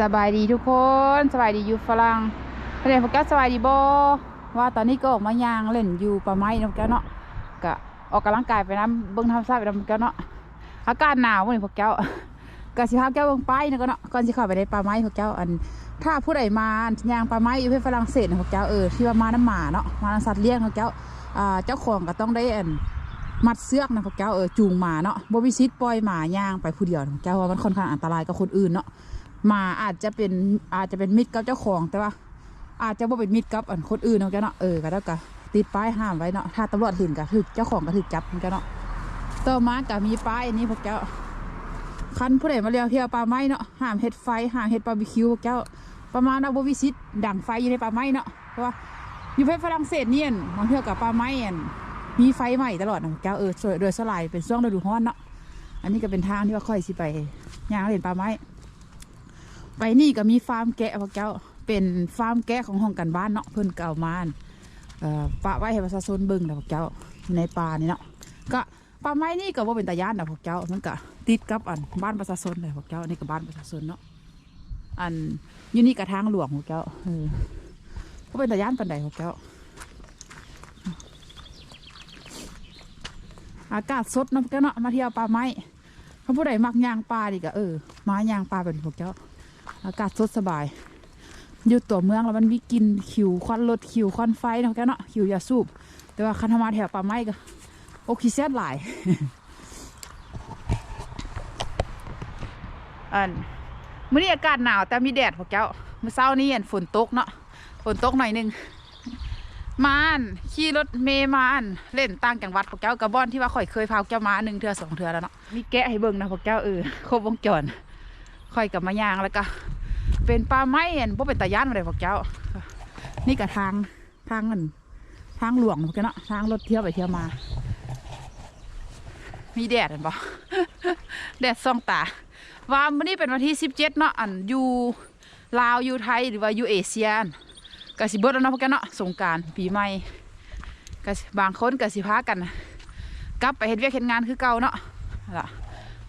สบายดีทุกคนสบายดีอยู่ฝรั่งเรียนพวกแกสบายดีบว่าตอนนี้ก็ออกมายางเล่นอยู่ป่าไม้นะพวกแกเนาะก็ออกกำลังกายไปน้ำเบิ้งทำซาไปน้ำพวกแกเนาะอากาศหนาววันนี้พวกแกก็สิพาแกเบิ้งไปนะก็เนาะก่อนสิเข้าไปในป่าไม้พวกแกอัน ถ้าผู้ใดมายางป่าไม้อยู่ที่ฝรั่งเศสนะพวกแกเออที่ว่ามาน้ำหมาเนาะมาน้ำสัตว์เลี้ยงพวกแกเจ้าของก็ต้องได้อันมัดเสือกนะพวกแกเออจูงหมาเนาะบ่มีสิทธิ์ปล่อยหมายางไปผู้เดียวนะพวกแกว่ามันค่อนข้างอันตรายกับคนอื่นเนาะ มาอาจจะเป็นอาจจะเป็นมิตรกับเจ้าของแต่ว่า อาจจะบ่เป็นมิตรกับอันคนอื่นเนาะแกเนาะเออก็แล้วก็ติดป้ายห้ามไว้เนาะถ้าตำรวจเห็นก็ถึกเจ้าของก็ถึกจับเหมือนกันเนาะต่อมาก็มีป้ายอันนี้พวกแก้วคันผู้ใดมาเลี้ยวเที่ยวป่าไม้เนาะห้ามเฮ็ดไฟห้ามเฮ็ดบาร์บีคิวพวกแก้วประมาณว่าบวิสิตดังไฟอยู่ในป่าไม้เนาะเพราะว่าอยู่ประเทศฝรั่งเศสเนี่ยบางเที่ยวกับป่าไม้อันมีไฟไหม้ตลอดนะพวกแก้วเออช่วยโดยสลายเป็นช่วงฤดูร้อนเนาะอันนี้ก็เป็นทางที่ว่าค่อยสิไปย่างเล่นป่าไม้ ไปนี่ก็มีฟาร์มแกะพวกเจ้าเป็นฟาร์มแกะของห้องกันบ้านเนาะเพิ่นเก่ามานเอ่อปะไว้ให้ประชาชนเบิ่งนะพวกเจ้าในป่านี่เนาะก็ป่าไม้นี่ก็บ่เป็นตาย่านนะพวกเจ้ามันก็ติดกับอันบ้านประชาชนเลยพวกเจ้านี่ก็บ้านประชาชนเนาะอันอยู่นี่ก็ทางหลวงพวกเจ้าเออบ่เป็นตาย่านปานใดพวกเจ้า อากาศสดนะพวกเจ้าเนาะมาเที่ยวป่าไม้ถ้าผู้ใดมักยางป่าดีก็เออมายางป่าเป็นพวกเจ้า อากาศสดสบาย อยู่ตัวเมืองแล้วมันมีกินขิวควันรถขิวควันไฟเนาะแกเนาะขิวยาสูบ แต่ว่าคันธมาแถวป่าไม้ก็โอคิเซตหลายอันมื้อนี้อากาศหนาวแต่มีแดดพวกเจ้ามื้อเช้านี้อันฝนตกเนาะฝนตกหน่อยหนึงมานขี่รถเมมานเล่นต่างจังหวัดพวกเจ้ากระบอนที่ว่าข่อยเคยพาพวกเจ้ามาหนึ่งเทือสองเทือแล้วเนาะมีแกะให้เบิ่งนะพวกเจ้าเออครบวงจรค่อยกับมายางแล้วก็ เป็นปลาไม้เห็นพวเป็นตาย่านมาเลยพวกเจ้า นี่ก็ทางทางเงินทางหลวงพวกเนาะทางรถเที่ยวไปเที่ยวมา มีแดดเห็นปะแดดส่องตาว่าวันนี้เป็นวันที่สิบเจ็ดเนาะอันอยู่ลาวอยู่ไทยหรือว่าอยู่เอเชียนกสิเบิดแล้วเนาะพวกแกเนาะสงการปีใหม่กสบางคนกสิพากันกลับไปเฮ็ดเวียกเฮ็ดงานคือเก่าเนาะล่ะ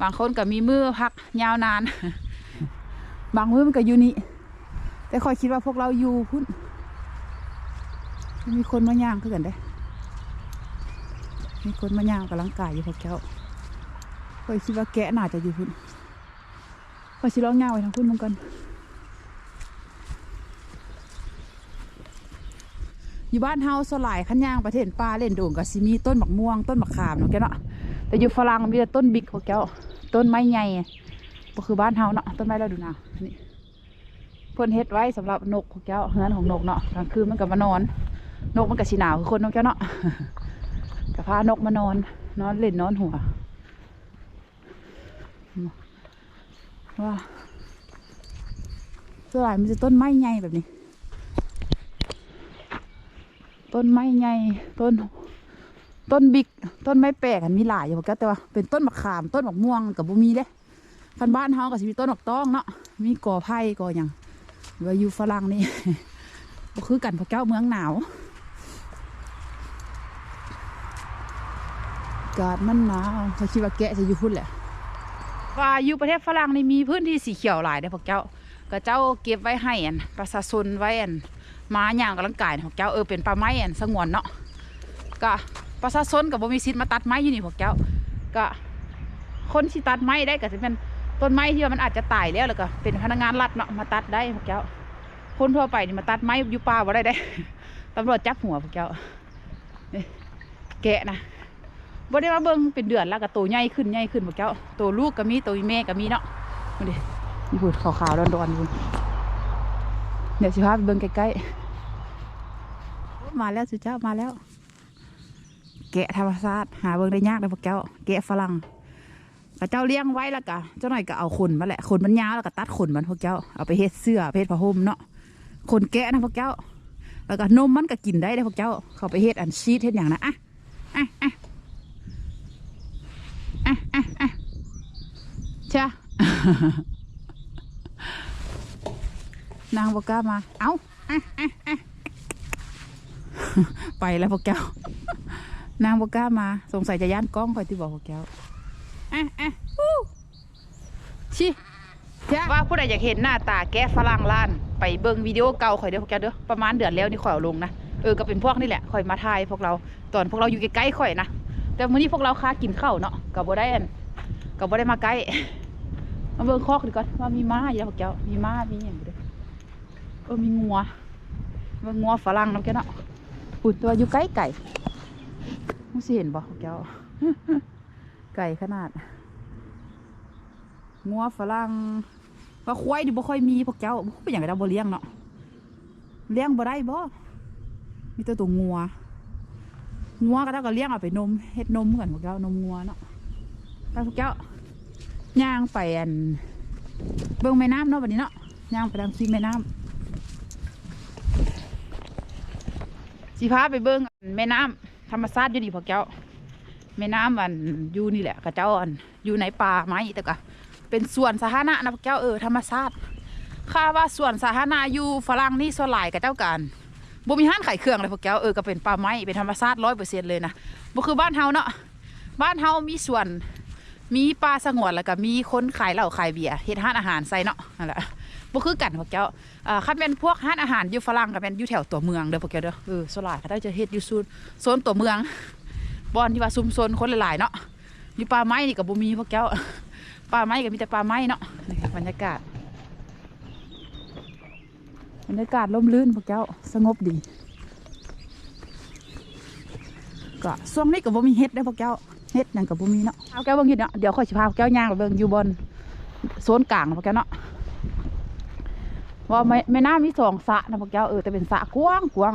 บางคนก็มีมือพักยาวนาน บางมื้อมันก็อยู่นี่ แต่คอยคิดว่าพวกเราอยู่พุ่น มีคนมาย่างคือกันได้ มีคนมาย่างกำลังกายอยู่พวกเจ้าคอยคิดว่าแกะน่าจะอยู่พุ่นคอยชิลองย่างไปทางพุ่นมันกันอยู่บ้านเฮาสลายขันย่างประเทศป่าเล่นโด่งกับซิมีต้นหมักม่วงต้นหมักขามเนาะแกเนาะแต่อยู่ฝรั่งมีแต่ต้นบิ๊กพวกเจ้าต้นไม้ใหญ่ ก็คือบ้านเฮาเนาะต้นไม้เราดูหนาวนี่เพิ่นเฮ็ดไว้สำหรับนกพวกเจ้าเฮือนของนกเนาะกลางคืนมันก็มานอน นกมันก็สิหนาวคือคนนกเจ้าเนาะก็พานกมานอน นอนเล่นนอนหัวว่าส่วนใหญ่มันจะต้นไม้ใหญ่แบบนี้ ต้นไม้ใหญ่ต้น ต้นบิ๊กต้นไม้แปลกอันมีหลายอยู่พวกเจ้าแต่ว่าเป็นต้นมะขามต้นมะม่วงกับบุมีเด้ คันบ้านเฮาก็สิมีต้นดอกต้องเนาะมีก่อไผ่ก่อหยังว่าอยู่ฝรั่งนี่ก็คือกันพระเจ้าเมืองหนาวกาศมันหนาวเขาคิดว่าแกะจะอยู่พุ่นแหละว่าอยู่ประเทศฝรั่งนี่มีพื้นที่สีเขียวหลายเด้พวกเจ้าก็เจ้าเก็บไว้ให้อันประชาชนไว้อันมาย่างกำลังกายพวกเจ้าเออเป็นป่าไม้อันสงวนเนาะก็ประชาชนกับบ่มีสิทธิ์มาตัดไม้อยู่นี่พวกเจ้าก็คนที่ตัดไม้ได้ก็จะเป็น ต้นไม้ที่ว่ามันอาจจะตายแล้วแล้วก็เป็นพนักงานรัฐเนาะมาตัดได้พวกเจ้า คนทั่วไปนี่มาตัดไม้อยู่ป่าบ่ได้ได้ตำรวจจับหัวพวกเจ้านี่แกะนะบ่ได้มาเบิ่งเป็นเดือนแล้วก็โตใหญ่ขึ้นใหญ่ขึ้นพวกเจ้าโตลูกก็มีโตแม่ก็มีเนาะมาดิมีพูดขาวๆดอนๆอยู่เดี๋ยวสิพาไปเบิ่งใกล้ๆมาแล้วสุเจ้ามาแล้ว แกะธรรมชาติหาเบิ่งได้ยากเลยพวกเจ้า แกะฝรั่ง ก็เจ้าเลี้ยงไว้แล้วก็เจ้าหน่อยก็เอาขนมาแหละขนมันยาวแล้วก็ตัดขนมันพวกเจ้าเอาไปเฮ็ดเสื้อเฮ็ดผ้าห่มเนาะขนแกะนะพวกเจ้า แล้วก็นมมันก็กินได้เลยพวกเจ้า เขาไปเฮ็ดอันชีสเฮ็ดอย่างนะอะอะอะอะอะอะเช่นางบอกกล้ามา เอาอะอะอะไปแล้วพวกเจ้านางบอกกล้ามา สงสัยจะย่านกล้องคอยที่บอกพวกเจ้า อะอะอู้ชิเจว่าผู้ใดอยากเห็นหน้าตาแกฝรั่งล้าน ไปเบิ่งวิดีโอเก่าข่อยเด้อพวกแกเด้อประมาณเดือนแล้วนี่ข่อยเอาลงนะเออก็เป็นพวกนี่แหละข่อยมาถ่ายพวกเราตอนพวกเราอยู่ใกล้ๆข่อยนะแต่มื้อนี้พวกเราค้ากินข้าวเนาะก็บ่ได้อันก็บ่ได้มาใกล้มาเบิ่งคอกดีก่อนว่ามีม้าอยู่แล้วพวกแกมีม้ามีหยังอยู่เด้อเออมีงัวเบิ่งงัวฝรั่งน้ำแกเนาะอุ่นตัวอยู่ใกล้ไก่มึงสิเห็นบ่พวกแก ไก่ขนาด งัวฝรั่งว่าควายดิบ่ค่อยมีพวกเจ้าเป็นอย่างไรเราบ่เลี้ยงเนาะ เลี้ยงบ่ได้บ่ มีแต่ตัวงัว งัวก็เท่ากับเลี้ยงเอาไปนมเฮ็ดนมเหมือนพวกเจ้านมงัวเนาะไปพวกเจ้าย่างไปอันเบิ่งแม่น้ำเนาะวันนี้เนาะย่างไปทางซีแม่น้ำสิพาไปเบิ่งอันแม่น้ำธรรมชาติอยู่นี่พวกเจ้า แม่น้ำอันอยู่นี่แหละกับเจ้าอันอยู่ในป่าไม้แต่ก็เป็นส่วนสาธารณะนะพวกเจ้าเออธรรมชาติค่าว่าส่วนสาธารณะอยู่ฝรั่งนี่ส่วนหลายกับเจ้ากันบ่มีห้านขายเครื่องเลยพวกเจ้าเออก็เป็นป่าไม้เป็นธรรมชาติร้อยเปอร์เซ็นต์เลยนะบ่คือบ้านเฮาเนาะบ้านเฮามีส่วนมีป่าสงวนแล้วก็มีคนขายเหล้าขายเบียร์เฮ็ดห้านอาหารใส่เนาะนั่นแหละบ่คือกันพวกเจ้าอ่าคันเป็นพวกห้านอาหารอยู่ฝรั่งก็เป็นอยู่แถวตัวเมืองเด้อพวกเจ้าเด้อเออส่วนหลายเขาจะเฮ็ดอยู่โซนโซนตัวเมือง บอนที่ว่าซุมซนคนหลายๆเนาะอยู่ป่าไม้นี่กับบุมีพวกเจ้าป่าไม้ก็มีแต่ป่าไม้เนาะนี่บรรยากาศบรรยากาศร่มรื่นพวกเจ้าสงบดี ก็ช่วงนี้กับบุมีเฮ็ดได้พวกเจ้าเฮ็ดนั่นกับบุมีเนาะเอาแก้วเบิ่งอยู่เนาะเดี๋ยวค่อยสิพาพวกเจ้าย่างไปเบิ่งอยู่บนโซนกลางพวกเจ้าเนาะว่าไม่ไม่น่ามีสองสะนะพวกเจ้าเออแต่เป็นสะกว้างกว้าง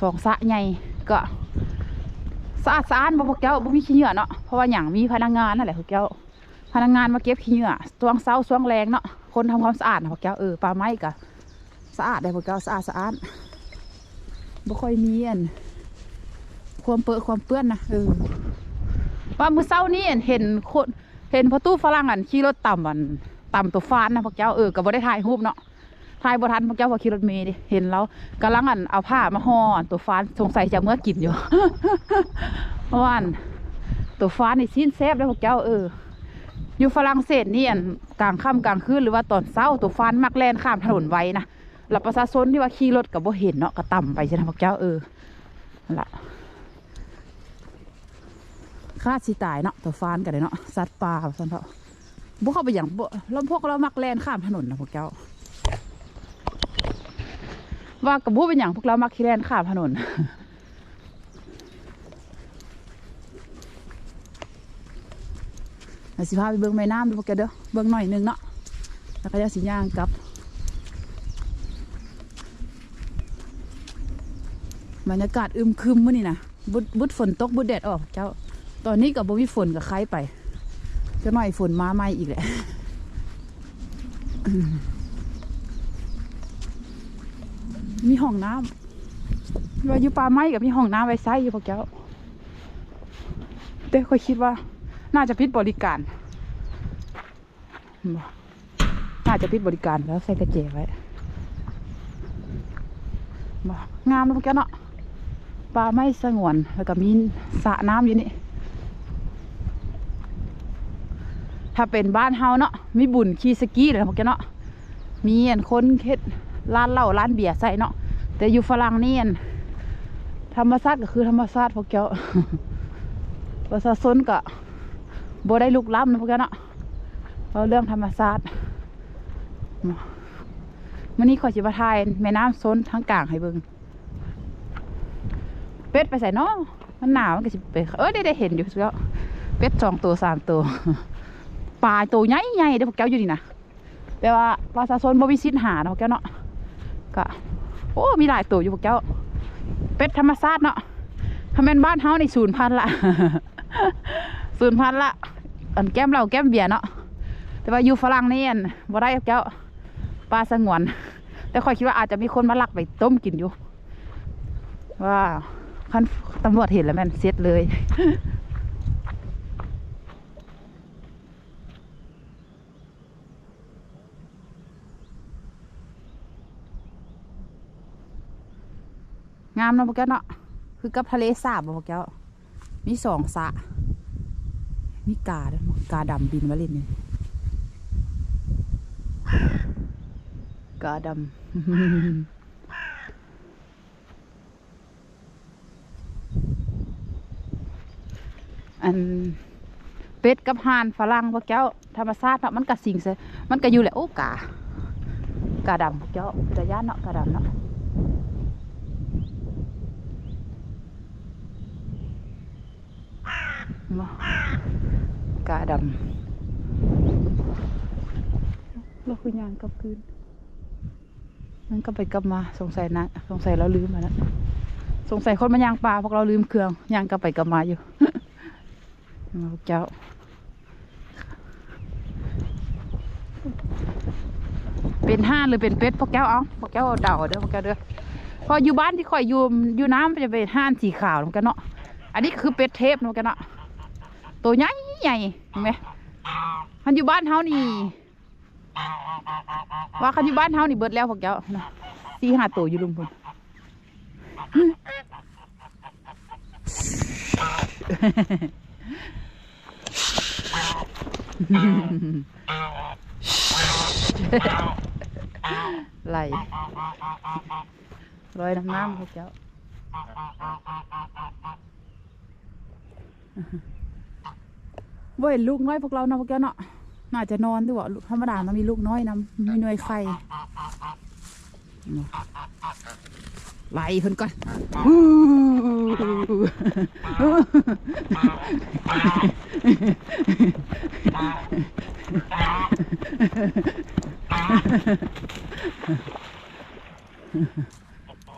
สองสะใหญ่ก็ สะอาดสะอานบ่พวกเจ้าบ่มีขี้เหงื่อเนาะเพราะว่าอย่างมีพนักงานนั่นแหละพวกเจ้าพนักงานมาเก็บขี้เหงื่อช่วงเช้าช่วงแรงเนาะคนทำความสะอาดนะพวกเจ้าเออปลาไม้ก็สะอาดได้พวกเจ้าสะอาดสะอาดบ่ค่อยมีอันความเปื้อความเปื้อนนะเออว่ามื้อเช้านี้เห็นคนเห็นพอตู้ฝรั่งอันขี่รถต่ำอันต่ำตัวฟานนะพวกเจ้าเออก็บ่ได้ถ่ายรูปเนาะ ถ่ายบทันพวกเจ้าว่าขี่รถเมล์ดิเห็นแล้วกำลังอันเอาผ้ามาห่อตัวฟ้านสงสัยจะเมื่อกินอยู่เพราะว่าอันตัวฟ้านี่สิ้นแซบเลยพวกเจ้าเอออยู่ฝรั่งเศสนี่อันกลางค่ำกลางคืนหรือว่าตอนเช้าตัวฟ้านมักแล่นข้ามถนนไว้นะแล้วประชาชนที่ว่าขี่รถกับบ่เห็นเนาะก็ต่ำไปใช่ไหมพวกเจ้าเออนั่นละคาดสิตายเนาะตัวฟ้านกันเลยเนาะสัตว์ป่าสันเถาะบ่เข้าไปอย่างบ่ล้วพวกเรามักแล่นข้ามถนนนะพวกเจ้า ว่ากับบ่เป็นอย่างพวกเรามักขี่แล่นข้ามถนนเอาสิพาไปเบิ่งแม่น้ำดูพวกแกเด้อเบิ่งหน่อยนึงเนาะแล้วก็จะสิย่างกับบรรยากาศอึมครึมมื้อนี่นะบุดบุดฝนตกบุดแดดออก เจ้า ตอนนี้กับบ่มีฝนกับใครไปจะหน่อยฝนมาใหม่อีกแหละอื มีห้องน้ำว่าอยู่ป่าไม้กับมีห้องน้ำไว้ใช้อยู่พวกเจ้าแต่ค่อยคิดว่า น่าจะพิดบริการน่าจะพิดบริการแล้วใส่กระเจไว้งามนะพวกแกเนาะป่าไม้สงวนแล้วก็มีสระน้ำอยู่นี่ถ้าเป็นบ้านเฮาเนาะมีบุญขี่สกีเลยพวกแกเนาะมีอันคนเฮ็ด ร้านเหล้าร้านเบียร์ใส่เนาะแต่อยู่ฝรั่งนี่อันธรรมชาติก็คือธรรมชาติพวกแกประชาชนก็บ่ได้ลุกล้ำนะพวกกันเนาะเอาเรื่องธรรมศาตร์มื่อนี้ขอยสิบทายแม่น้ำโซนทั้งกลางให้เบิ่งเป็ดไปใส่เนาะมันหนาวมันก็สิไปเออได้ได้เห็นอยู่แล้วเป็ดสองตัวสามตัวปลาตัวใหญ่ใหญ่เด้อพวกแก้วอยู่นี่นะแต่ว่าประชาชนบ่มีสิทธิ์หานะพวกแก้วเนาะ ก็โอ้ มีหลายตัวอยู่พวกแก้วเป็ดธรรมชาติเนาะถ้าเป็นบ้านเฮาในศูนย์พันละศูนย์พันละอันแก้มเราแก้มเบียร์เนาะแต่ว่าอยู่ฝรั่งนี่อันบ่ได้แก้วปลาสงวน แต่ค่อยคิดว่าอาจจะมีคนมาลักไปต้มกินอยู่ ว่าคันตำรวจเห็นแล้วแม่นเซ็ตเลย งามเนาะพวกแกเนาะคือกับทะเลสาบพวกแก้วมีสองสะมีกาด้วยกาดำบินมาเล่นนี่กาดำอันเป็ดกับห่านฝรั่งพวกเจ้าธรรมชาติเนาะมันก็สิงเสมันก็อยู่แหละโอ้กากาดำพวกเจ้าจะย่านเนาะกาดำเนาะ เนาะกาดำเราคือยางกลับคืนมันก็ไปกลับมาสงสัยนะสงสัยเราลืมมาแล้วสงสัยคนมายางปลาพวกเราลืมเครื่องยางกลับไปกลับมาอยู่มาพวกเจ้าเป็นห่านหรือเป็นเป็ดพวกแก้วเอาพวกแก้วเอาเดาเด้อพวกแก้วเด้อพออยู่บ้านที่ข่อยอยู่อยู่น้ำมันจะเป็นห่านสีขาวเหมือนกันเนาะอันนี้คือเป็ดเทพเหมือนกันเนาะ ตัวใหญ่ใหญ่เห็นไหมคันอยู่บ้านเฮานี่ ว่าคันอยู่บ้านเฮานี่เบิดแล้วพวกแก้วสี่ห้าตัวอยู่ลุมพุ่นไหลลอยน้ำน้ำพวกเจ้า บ่เห็นลูกน้อยพวกเราเนาะพวกเจ้าเนาะน่าจะนอนด้วยลูกธรรมดามันมีลูกน้อยนำมีหน่วยไข่ไหลเพิ่นก่อน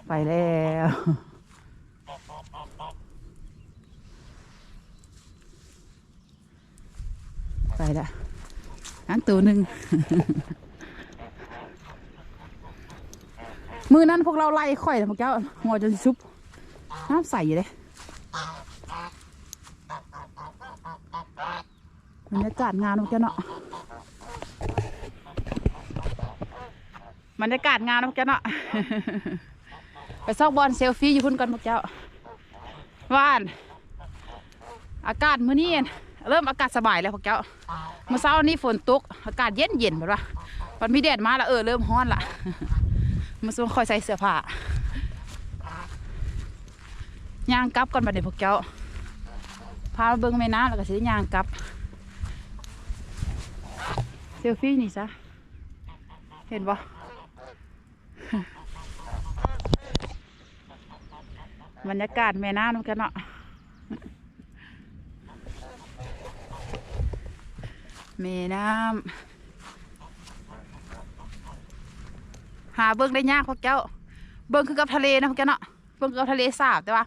ไปแล้ว ไป ละอันตัวหนึ่งมือนั้นพวกเราไล่ข่อยนะพวกเจ้าหัวจนซุบน้ำใสอยู่เลยบรรยากาศงานพวกเจ้าเนาะบรรยากาศงานพวกเจ้าเนาะไปซอกบอลเซลฟี่อยู่พุ่นก่อนพวกเจ้าว่าน อากาศมื้อนี้ เริ่มอากาศสบายแล้วพวกเจ้าเมื่อเช้านี้ฝนตกอากาศเย็นเย็นแบบว่าวันมีแดดมาแล้วเออเริ่มร้อนละมาส่งคอยใส่เสื้อผ้าย่างกลับก่อนบัดเดี๋ยวพวกเจ้าพามาเบิ่งแม่น้ำแล้วก็สิได้ย่างกลับเซลฟี่นี่ซะเห็นบ่บรรยากาศแม่น้ำนำกันเนาะ แม่น้ำหาเบิ้งได้ยากพวกเจ้า เบิ้งคือกับทะเลนะพวกเจ้าเนาะเบิ้งกับทะเลสาบแต่ว่า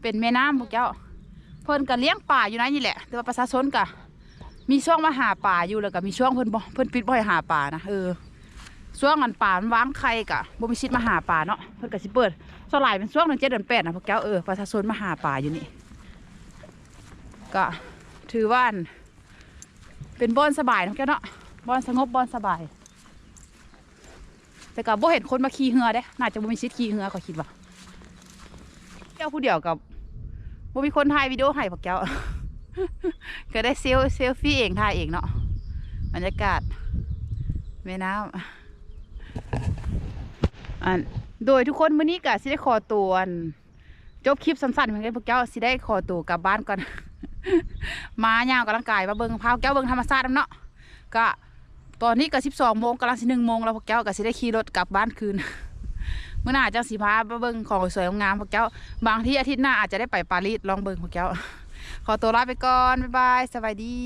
เป็นแม่น้ำพวกเจ้า เพิ่นก็เลี้ยงป่าอยู่ในนี่แหละ แต่ว่าประชาชนก็มีช่วงมาหาป่าอยู่แล้วก็มีช่วงเพิ่นบ่เพิ่นปิดบ่ให้หาป่านะเออช่วงอันป่ามันวางไข่กะบ่มีชิดมาหาป่าเนาะเพิ่นก็สิเปิดสลายเป็นช่วงเดือนเจ็ดเดือนแปดนะพวกเจ้าเออประชาชนมาหาป่าอยู่นี่ก็ถือว่าน เป็นบอนสบายนะแกเนาะบอนสงบบอนสบาย แต่กับโบเห็นคนมาขี่เหือเด้ น่าจะโบมีชิดขี่เหือก็คิดว่าเจ้าผู้เดียวกับโบมีคนถ่ายวิดีโอให้พวกเจ้าก็ได้เซลเซลฟี่เองถ่ายเองเนาะบรรยากาศแม่น้ำอันโดยทุกคนมื้อนี้ก็สิได้ขอตัวจบคลิปสั้นๆเหมือนกันพวกเจ้าสิได้ขอตัวกลับบ้านก่อน มาย่างกำลังกายมาเบิ้งพาแก้วเบิ้งธรรมชาติเนาะก็ตอนนี้ก็สิบสองโมงกำลังสิหนึ่งโมงแล้วพวกแก้วก็สิได้ขี่รถกลับบ้านคืนเมื่อหน้าจะสีพามาเบิ้งของสวยๆงามพวกแก้วบางที่อาทิตย์หน้าอาจจะได้ไปปารีสลองเบิ้งพวกแก้วขอตัวลาไปก่อนบ๊ายบายสวัสดี